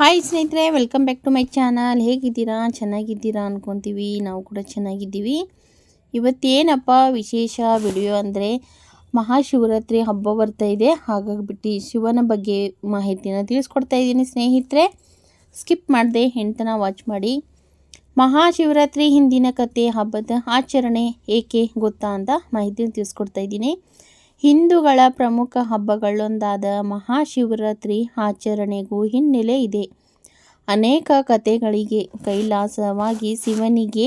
Hi ಸ್ನೇಹಿತರೆ welcome back to my channel ಹೇಗಿದ್ದೀರಾ? ಚೆನ್ನಾಗಿದ್ದೀರಾ ಅಂದ್ಕೊತೀವಿ ನಾವು ಕೂಡ ಚೆನ್ನಾಗಿದ್ದೀವಿ. ಇವತ್ತೇನಪ್ಪ ವಿಶೇಷ ವಿಡಿಯೋ ಅಂದರೆ ಮಹಾಶಿವರಾತ್ರಿ ಹಬ್ಬ ಬರ್ತಾ ಇದೆ. ಹಾಗಾಗಿಬಿಟ್ಟು ಶಿವನ ಬಗ್ಗೆ ಮಾಹಿತಿನ ತಿಳಿಸ್ಕೊಡ್ತಾ ಇದ್ದೀನಿ ಸ್ನೇಹಿತರೆ. ಸ್ಕಿಪ್ ಮಾಡದೆ ಹೆಣ್ತನ ವಾಚ್ ಮಾಡಿ. ಮಹಾಶಿವರಾತ್ರಿ ಹಿಂದಿನ ಕತೆ, ಹಬ್ಬದ ಆಚರಣೆ ಏಕೆ ಗೊತ್ತಾ ಅಂತ ಮಾಹಿತಿನ ತಿಳಿಸ್ಕೊಡ್ತಾ ಇದ್ದೀನಿ. ಹಿಂದೂಗಳ ಪ್ರಮುಖ ಹಬ್ಬಗಳೊಂದಾದ ಮಹಾಶಿವರಾತ್ರಿ ಆಚರಣೆಗೂ ಹಿನ್ನೆಲೆ ಇದೆ. ಅನೇಕ ಕಥೆಗಳಿಗೆ ಕೈಲಾಸವಾಗಿ ಶಿವನಿಗೆ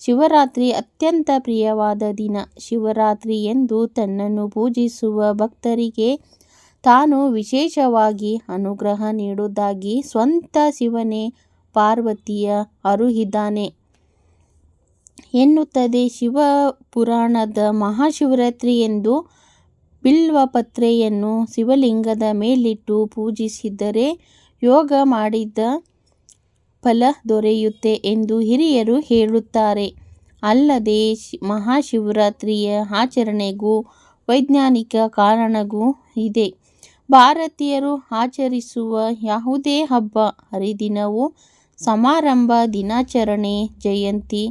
ಶಿವರಾತ್ರಿ ಅತ್ಯಂತ ಪ್ರಿಯವಾದ ದಿನ. ಶಿವರಾತ್ರಿ ಎಂದು ತನ್ನನ್ನು ಪೂಜಿಸುವ ಭಕ್ತರಿಗೆ ತಾನು ವಿಶೇಷವಾಗಿ ಅನುಗ್ರಹ ನೀಡುವುದಾಗಿ ಸ್ವಂತ ಶಿವನೇ ಪಾರ್ವತಿಯ ಅರುಹಿದಾನೆ ಎನ್ನುತ್ತದೆ ಶಿವ ಪುರಾಣದ ಮಹಾಶಿವರಾತ್ರಿ ಎಂದು ಬಿಲ್ವಪತ್ರೆಯನ್ನು ಶಿವಲಿಂಗದ ಮೇಲಿಟ್ಟು ಪೂಜಿಸಿದರೆ ಯೋಗ ಮಾಡಿದ ಫಲ ದೊರೆಯುತ್ತೆ ಎಂದು ಹಿರಿಯರು ಹೇಳುತ್ತಾರೆ. ಅಲ್ಲದೆ ಮಹಾಶಿವರಾತ್ರಿಯ ಆಚರಣೆಗೂ ವೈಜ್ಞಾನಿಕ ಕಾರಣವೂ ಇದೆ. ಭಾರತೀಯರು ಆಚರಿಸುವ ಯಾವುದೇ ಹಬ್ಬ, ಹರಿದಿನವೂ ಸಮಾರಂಭ, ದಿನಾಚರಣೆ, ಜಯಂತಿ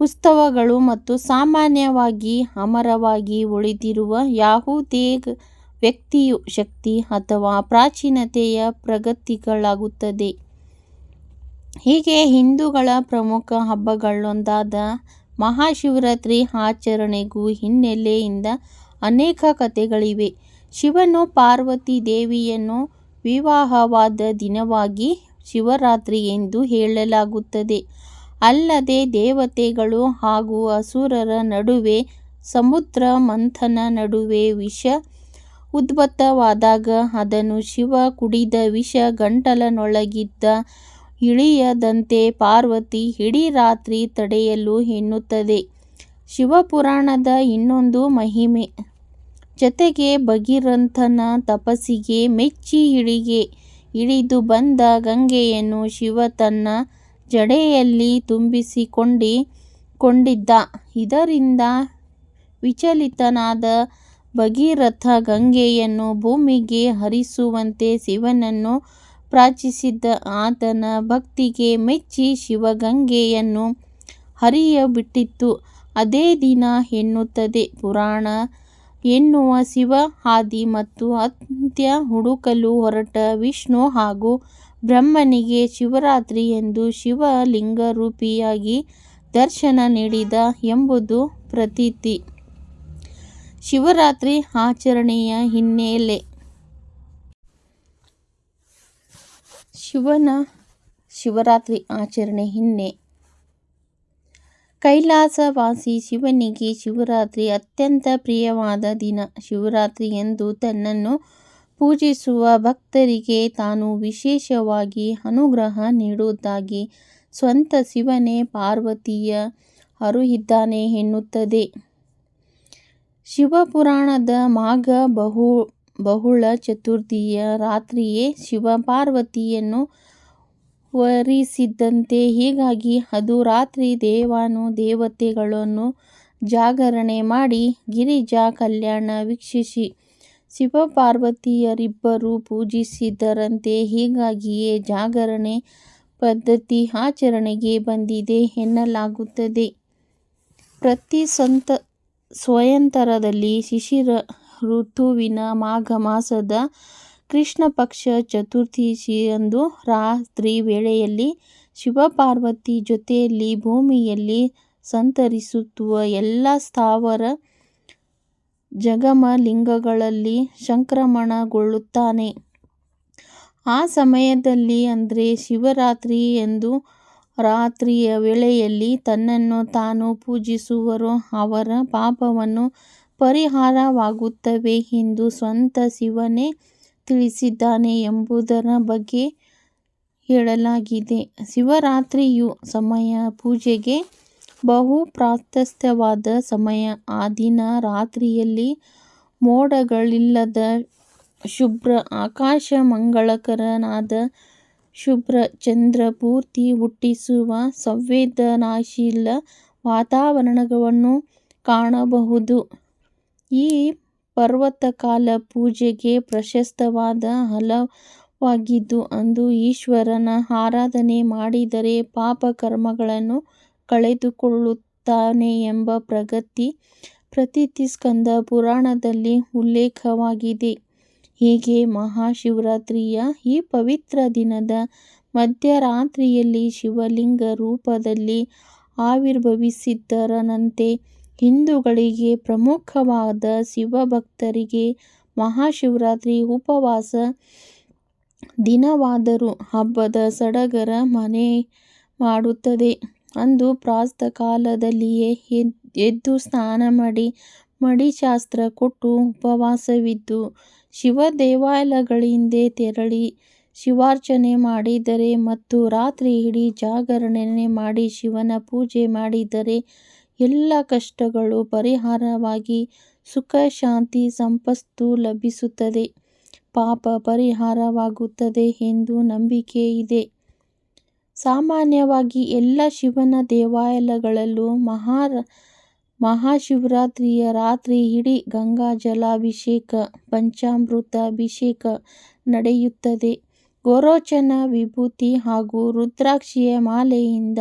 ಉತ್ಸವಗಳು ಮತ್ತು ಸಾಮಾನ್ಯವಾಗಿ ಅಮರವಾಗಿ ಉಳಿದಿರುವ ಯಾವುದೇ ವ್ಯಕ್ತಿಯು ಶಕ್ತಿ ಅಥವಾ ಪ್ರಾಚೀನತೆಯ ಪ್ರಗತಿಗಳಾಗುತ್ತದೆ. ಹೀಗೆ ಹಿಂದೂಗಳ ಪ್ರಮುಖ ಹಬ್ಬಗಳೊಂದಾದ ಮಹಾಶಿವರಾತ್ರಿ ಆಚರಣೆಗೂ ಹಿನ್ನೆಲೆಯಿಂದ ಅನೇಕ ಕಥೆಗಳಿವೆ. ಶಿವನು ಪಾರ್ವತಿ ದೇವಿಯನ್ನು ವಿವಾಹವಾದ ದಿನವಾಗಿ ಶಿವರಾತ್ರಿ ಎಂದು ಹೇಳಲಾಗುತ್ತದೆ. ಅಲ್ಲದೆ ದೇವತೆಗಳು ಹಾಗೂ ಅಸುರರ ನಡುವೆ ಸಮುದ್ರ ಮಂಥನ ನಡುವೆ ವಿಷ ಉದ್ಭವವಾದಾಗ ಅದನ್ನು ಶಿವ ಕುಡಿದ ವಿಷ ಗಂಟಲನೊಳಗಿದ್ದ ಇಳಿಯದಂತೆ ಪಾರ್ವತಿ ಇಡೀ ರಾತ್ರಿ ತಡೆಯಲು ಎನ್ನುತ್ತದೆ. ಶಿವಪುರಾಣದ ಇನ್ನೊಂದು ಮಹಿಮೆ. ಜತೆಗೆ ಭಗೀರಂಥನ ತಪಸ್ಸಿಗೆ ಮೆಚ್ಚಿ ಇಳಿಗೆ, ಇಳಿದು ಬಂದ ಗಂಗೆಯನ್ನು ಶಿವ ತನ್ನ ಜಡೆಯಲ್ಲಿ ತುಂಬಿಸಿಕೊಂಡಿ ಕೊಂಡಿದ್ದ. ಇದರಿಂದ ವಿಚಲಿತನಾದ ಭಗೀರಥ ಗಂಗೆಯನ್ನು ಭೂಮಿಗೆ ಹರಿಸುವಂತೆ ಶಿವನನ್ನು ಪ್ರಾರ್ಥಿಸಿದ್ದ. ಆತನ ಭಕ್ತಿಗೆ ಮೆಚ್ಚಿ ಶಿವಗಂಗೆಯನ್ನು ಹರಿಯಬಿಟ್ಟಿತು ಅದೇ ದಿನ ಎನ್ನುತ್ತದೆ ಪುರಾಣ. ಎನ್ನುವ ಶಿವ, ಆದಿ ಮತ್ತು ಅಂತ್ಯ ಹುಡುಕಲು ಹೊರಟ ವಿಷ್ಣು ಹಾಗೂ ಬ್ರಹ್ಮನಿಗೆ ಶಿವರಾತ್ರಿ ಎಂದು ಶಿವಲಿಂಗ ರೂಪಿಯಾಗಿ ದರ್ಶನ ನೀಡಿದ ಎಂಬುದು ಪ್ರತೀತಿ. ಶಿವರಾತ್ರಿ ಆಚರಣೆಯ ಹಿನ್ನೆಲೆ. ಶಿವನ ಶಿವರಾತ್ರಿ ಆಚರಣೆ ಹಿನ್ನೆ. ಕೈಲಾಸವಾಸಿ ಶಿವನಿಗೆ ಶಿವರಾತ್ರಿ ಅತ್ಯಂತ ಪ್ರಿಯವಾದ ದಿನ. ಶಿವರಾತ್ರಿ ಎಂದು ತನ್ನನ್ನು ಪೂಜಿಸುವ ಭಕ್ತರಿಗೆ ತಾನು ವಿಶೇಷವಾಗಿ ಅನುಗ್ರಹ ನೀಡುವುದಾಗಿ ಸ್ವಂತ ಶಿವನೇ ಪಾರ್ವತಿಯ ಅರುಹಿದ್ದಾನೆ ಎನ್ನುತ್ತದೆ. ಶಿವಪುರಾಣದ ಮಾಘ ಬಹು, ಬಹುಳ ಚತುರ್ಥಿಯ ರಾತ್ರಿಯೇ ಶಿವ ಪಾರ್ವತಿಯನ್ನು ವರಿಸಿದ್ದಂತೆ ಹೀಗಾಗಿ ಅದು ರಾತ್ರಿ ದೇವಾನು ದೇವತೆಗಳನ್ನು ಜಾಗರಣೆ ಮಾಡಿ ಗಿರಿಜಾ ಕಲ್ಯಾಣ ವೀಕ್ಷಿಸಿ ಶಿವಪಾರ್ವತಿಯರಿಬ್ಬರು ಪೂಜಿಸಿದರಂತೆ ಹೀಗಾಗಿಯೇ ಜಾಗರಣೆ ಪದ್ಧತಿ ಆಚರಣೆಗೆ ಬಂದಿದೆ ಎನ್ನಲಾಗುತ್ತದೆ. ಪ್ರತಿ ಸಂತ ಸ್ವಯಂತರದಲ್ಲಿ ಶಿಶಿರ ಋತುವಿನ ಮಾಘ ಮಾಸದ ಕೃಷ್ಣ ಪಕ್ಷ ಚತುರ್ದಶಿಯಂದು ರಾತ್ರಿ ವೇಳೆಯಲ್ಲಿ ಶಿವಪಾರ್ವತಿ ಜೊತೆಯಲ್ಲಿ ಭೂಮಿಯಲ್ಲಿ ಸಂತರಿಸುತ್ತುವ ಎಲ್ಲ ಸ್ಥಾವರ ಜಂಗಮ ಲಿಂಗಗಳಲ್ಲಿ ಸಂಕ್ರಮಣಗೊಳ್ಳುತ್ತಾನೆ. ಆ ಸಮಯದಲ್ಲಿ ಅಂದರೆ ಶಿವರಾತ್ರಿ ಎಂದು ರಾತ್ರಿಯ ವೇಳೆಯಲ್ಲಿ ತನ್ನನ್ನು ತಾನು ಪೂಜಿಸುವರು ಅವರ ಪಾಪವನ್ನು ಪರಿಹಾರವಾಗುತ್ತವೆ ಎಂದು ಸ್ವಂತ ಶಿವನೇ ತಿಳಿಸಿದ್ದಾನೆ ಎಂಬುದರ ಬಗ್ಗೆ ಹೇಳಲಾಗಿದೆ. ಶಿವರಾತ್ರಿಯು ಸಮಯ ಪೂಜೆಗೆ ಬಹು ಪ್ರಾಶಸ್ತ್ಯವಾದ ಸಮಯ. ಆ ದಿನ ರಾತ್ರಿಯಲ್ಲಿ ಮೋಡಗಳಿಲ್ಲದ ಶುಭ್ರ ಆಕಾಶ ಮಂಗಳಕರನಾದ ಶುಭ್ರ ಚಂದ್ರ ಪೂರ್ತಿ ಹುಟ್ಟಿಸುವ ಸಂವೇದನಾಶೀಲ ವಾತಾವರಣವನ್ನು ಕಾಣಬಹುದು. ಈ ಪರ್ವಕಾಲ ಪೂಜೆಗೆ ಪ್ರಶಸ್ತವಾದ. ಹಲವಾಗಿದ್ದು, ಅಂದು ಈಶ್ವರನ ಆರಾಧನೆ ಮಾಡಿದರೆ ಪಾಪ ಕರ್ಮಗಳನ್ನು ಕಳೆದುಕೊಳ್ಳುತ್ತಾನೆ ಎಂಬ ಪ್ರಗತಿ ಪ್ರತೀತಿ ಸ್ಕಂದ ಪುರಾಣದಲ್ಲಿ ಉಲ್ಲೇಖವಾಗಿದೆ. ಹೀಗೆ ಮಹಾಶಿವರಾತ್ರಿಯ ಈ ಪವಿತ್ರ ದಿನದ ಮಧ್ಯರಾತ್ರಿಯಲ್ಲಿ ಶಿವಲಿಂಗ ರೂಪದಲ್ಲಿ ಆವಿರ್ಭವಿಸಿದ್ದರನಂತೆ ಹಿಂದೂಗಳಿಗೆ ಪ್ರಮುಖವಾದ ಶಿವಭಕ್ತರಿಗೆ ಮಹಾಶಿವರಾತ್ರಿ ಉಪವಾಸ ದಿನವಾದರೂ ಹಬ್ಬದ ಸಡಗರ ಮನೆಮಾಡುತ್ತದೆ. ಅಂದು ಪ್ರಾತಃ ಕಾಲದಲ್ಲಿಯೇ ಎದ್ದು ಸ್ನಾನ ಮಾಡಿ, ಮಡಿಶಾಸ್ತ್ರ ಕೊಟ್ಟು ಉಪವಾಸವಿದ್ದು ಶಿವ ದೇವಾಲಯಗಳಿಂದ ತೆರಳಿ ಶಿವಾರ್ಚನೆ ಮಾಡಿದರೆ ಮತ್ತು ರಾತ್ರಿ ಇಡೀ ಜಾಗರಣೆ ಮಾಡಿ ಶಿವನ ಪೂಜೆ ಮಾಡಿದರೆ ಎಲ್ಲ ಕಷ್ಟಗಳು ಪರಿಹಾರವಾಗಿ ಸುಖ, ಶಾಂತಿ, ಸಂಪತ್ತು ಲಭಿಸುತ್ತದೆ ಪಾಪ ಪರಿಹಾರವಾಗುತ್ತದೆ ಎಂದು ನಂಬಿಕೆ ಇದೆ. ಸಾಮಾನ್ಯವಾಗಿ ಎಲ್ಲ ಶಿವನ ದೇವಾಲಯಗಳಲ್ಲೂ ಮಹಾಶಿವರಾತ್ರಿಯ ರಾತ್ರಿ ಇಡೀ ಗಂಗಾಜಲಾಭಿಷೇಕ ಪಂಚಾಮೃತ ಅಭಿಷೇಕ ನಡೆಯುತ್ತದೆ. ಗೋರೋಚನ, ವಿಭೂತಿ ಹಾಗೂ ರುದ್ರಾಕ್ಷಿಯ ಮಾಲೆಯಿಂದ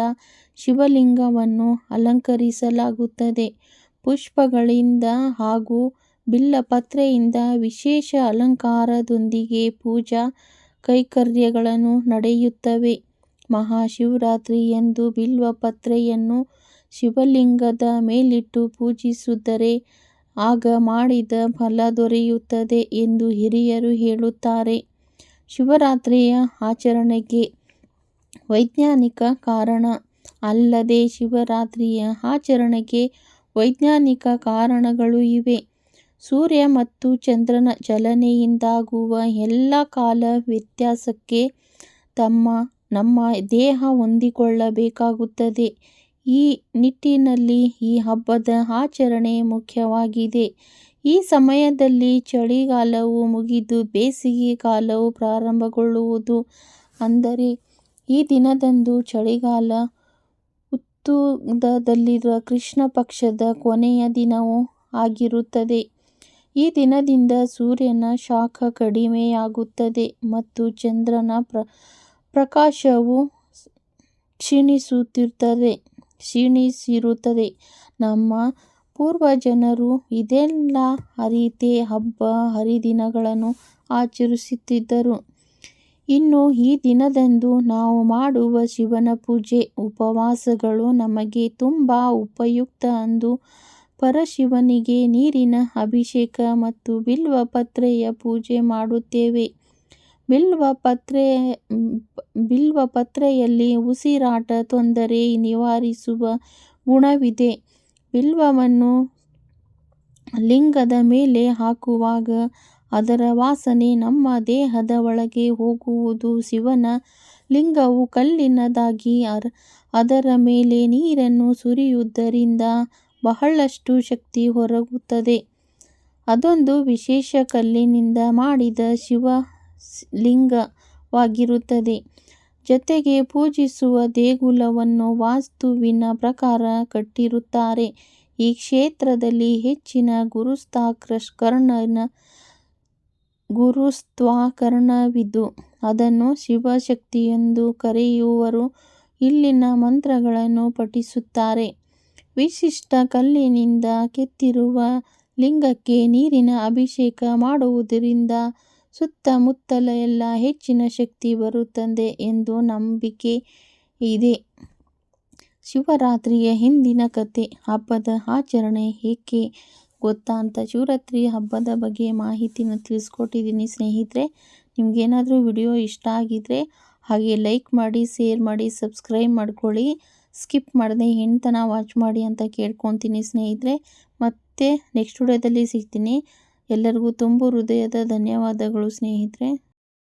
ಶಿವಲಿಂಗವನ್ನು ಅಲಂಕರಿಸಲಾಗುತ್ತದೆ. ಪುಷ್ಪಗಳಿಂದ ಹಾಗೂ ಬಿಲ್ವಪತ್ರೆಯಿಂದ ವಿಶೇಷ ಅಲಂಕಾರದೊಂದಿಗೆ ಪೂಜಾ ಕೈಂಕರ್ಯಗಳು ನಡೆಯುತ್ತವೆ. ಮಹಾಶಿವರಾತ್ರಿಯಂದು ಬಿಲ್ವಪತ್ರೆಯನ್ನು ಶಿವಲಿಂಗದ ಮೇಲಿಟ್ಟು ಪೂಜಿಸಿದರೆ ಆಗ ಮಾಡಿದ ಫಲ ದೊರೆಯುತ್ತದೆ ಎಂದು ಹಿರಿಯರು ಹೇಳುತ್ತಾರೆ. ಶಿವರಾತ್ರಿಯ ಆಚರಣೆಗೆ ವೈಜ್ಞಾನಿಕ ಕಾರಣ ಅಲ್ಲದೆ ಶಿವರಾತ್ರಿಯ ಆಚರಣೆಗೆ ವೈಜ್ಞಾನಿಕ ಕಾರಣಗಳು ಇವೆ. ಸೂರ್ಯ ಮತ್ತು ಚಂದ್ರನ ಚಲನೆಯಿಂದಾಗುವ ಎಲ್ಲ ಕಾಲ ವ್ಯತ್ಯಾಸಕ್ಕೆ ನಮ್ಮ ದೇಹ ಹೊಂದಿಕೊಳ್ಳಬೇಕಾಗುತ್ತದೆ. ಈ ನಿಟ್ಟಿನಲ್ಲಿ ಈ ಹಬ್ಬದ ಆಚರಣೆ ಮುಖ್ಯವಾಗಿದೆ. ಈ ಸಮಯದಲ್ಲಿ ಚಳಿಗಾಲವು ಮುಗಿದು ಬೇಸಿಗೆ ಕಾಲವು ಪ್ರಾರಂಭಗೊಳ್ಳುವುದು. ಅಂದರೆ, ಈ ದಿನದಂದು ಚಳಿಗಾಲ ಉತ್ತುಂಗದಲ್ಲಿರುವ ಕೃಷ್ಣ ಪಕ್ಷದ ಕೊನೆಯ ದಿನವೂ ಆಗಿರುತ್ತದೆ. ಈ ದಿನದಿಂದ ಸೂರ್ಯನ ಶಾಖ ಕಡಿಮೆಯಾಗುತ್ತದೆ ಮತ್ತು ಚಂದ್ರನ ಪ್ರಕಾಶವೂ ಕ್ಷೀಣಿಸಿರುತ್ತದೆ. ನಮ್ಮ ಪೂರ್ವಜರು ಇದೆಲ್ಲ ಅರಿತೆ ಹಬ್ಬ ಹರಿದಿನಗಳನ್ನು ಆಚರಿಸುತ್ತಿದ್ದರು. ಇನ್ನು ಈ ದಿನದಂದು ನಾವು ಮಾಡುವ ಶಿವನ ಪೂಜೆ, ಉಪವಾಸಗಳು ನಮಗೆ ತುಂಬ ಉಪಯುಕ್ತ. ಅಂದು ಪರಶಿವನಿಗೆ ನೀರಿನ ಅಭಿಷೇಕ ಮತ್ತು ಬಿಲ್ವ ಪತ್ರೆಯ ಪೂಜೆ ಮಾಡುತ್ತೇವೆ. ಬಿಲ್ವಪತ್ರೆಯಲ್ಲಿ ಉಸಿರಾಟ ತೊಂದರೆ ನಿವಾರಿಸುವ ಗುಣವಿದೆ. ಬಿಲ್ವವನ್ನು ಲಿಂಗದ ಮೇಲೆ ಹಾಕುವಾಗ ಅದರ ವಾಸನೆ ನಮ್ಮ ದೇಹದ ಒಳಗೆ ಹೋಗುವುದು. ಶಿವನ ಲಿಂಗವು ಕಲ್ಲಿನದಾಗಿ ಅದರ ಮೇಲೆ ನೀರನ್ನು ಸುರಿಯುವುದರಿಂದ ಬಹಳಷ್ಟು ಶಕ್ತಿ ಹೊರಗುತ್ತದೆ ಅದೊಂದು ವಿಶೇಷ ಕಲ್ಲಿನಿಂದ ಮಾಡಿದ ಶಿವಲಿಂಗವಾಗಿರುತ್ತದೆ. ಜೊತೆಗೆ ಪೂಜಿಸುವ ದೇಗುಲವನ್ನು ವಾಸ್ತುವಿನ ಪ್ರಕಾರ ಕಟ್ಟಿರುತ್ತಾರೆ. ಈ ಕ್ಷೇತ್ರದಲ್ಲಿ ಹೆಚ್ಚಿನ ಗುರುತ್ವಾಕರ್ಷಣವಿದ್ದು ಅದನ್ನು ಶಿವಶಕ್ತಿಯೆಂದು ಕರೆಯುವರು. ಇಲ್ಲಿನ ಮಂತ್ರಗಳನ್ನು ಪಠಿಸುತ್ತಾರೆ. ವಿಶಿಷ್ಟ ಕಲ್ಲಿನಿಂದ ಕೆತ್ತಿರುವ ಲಿಂಗಕ್ಕೆ ನೀರಿನ ಅಭಿಷೇಕ ಮಾಡುವುದರಿಂದ ಸುತ್ತಮುತ್ತಲೆಲ್ಲ ಹೆಚ್ಚಿನ ಶಕ್ತಿ ಬರುತ್ತದೆ ಎಂದು ನಂಬಿಕೆ ಇದೆ. ಶಿವರಾತ್ರಿಯ ಹಿಂದಿನ ಕಥೆ ಹಬ್ಬದ ಆಚರಣೆ ಏಕೆ ಗೊತ್ತಾ ಅಂತ ಶಿವರಾತ್ರಿ ಹಬ್ಬದ ಬಗ್ಗೆ ಮಾಹಿತಿನ ತಿಳಿಸ್ಕೊಟ್ಟಿದ್ದೀನಿ ಸ್ನೇಹಿತರೆ. ನಿಮ್ಗೇನಾದ್ರೂ ವಿಡಿಯೋ ಇಷ್ಟ ಆಗಿದ್ರೆ ಹಾಗೆ ಲೈಕ್ ಮಾಡಿ, ಶೇರ್ ಮಾಡಿ, ಸಬ್ಸ್ಕ್ರೈಬ್ ಮಾಡ್ಕೊಳ್ಳಿ. ಸ್ಕಿಪ್ ಮಾಡದೆ ತನಕ ವಾಚ್ ಮಾಡಿ ಅಂತ ಕೇಳ್ಕೊತೀನಿ ಸ್ನೇಹಿತರೆ. ಮತ್ತೆ ನೆಕ್ಸ್ಟ್ ವಿಡಿಯೋದಲ್ಲಿ ಸಿಗ್ತೀನಿ. ಎಲ್ಲರಿಗೂ ತುಂಬು ಹೃದಯದ ಧನ್ಯವಾದಗಳು ಸ್ನೇಹಿತರೆ.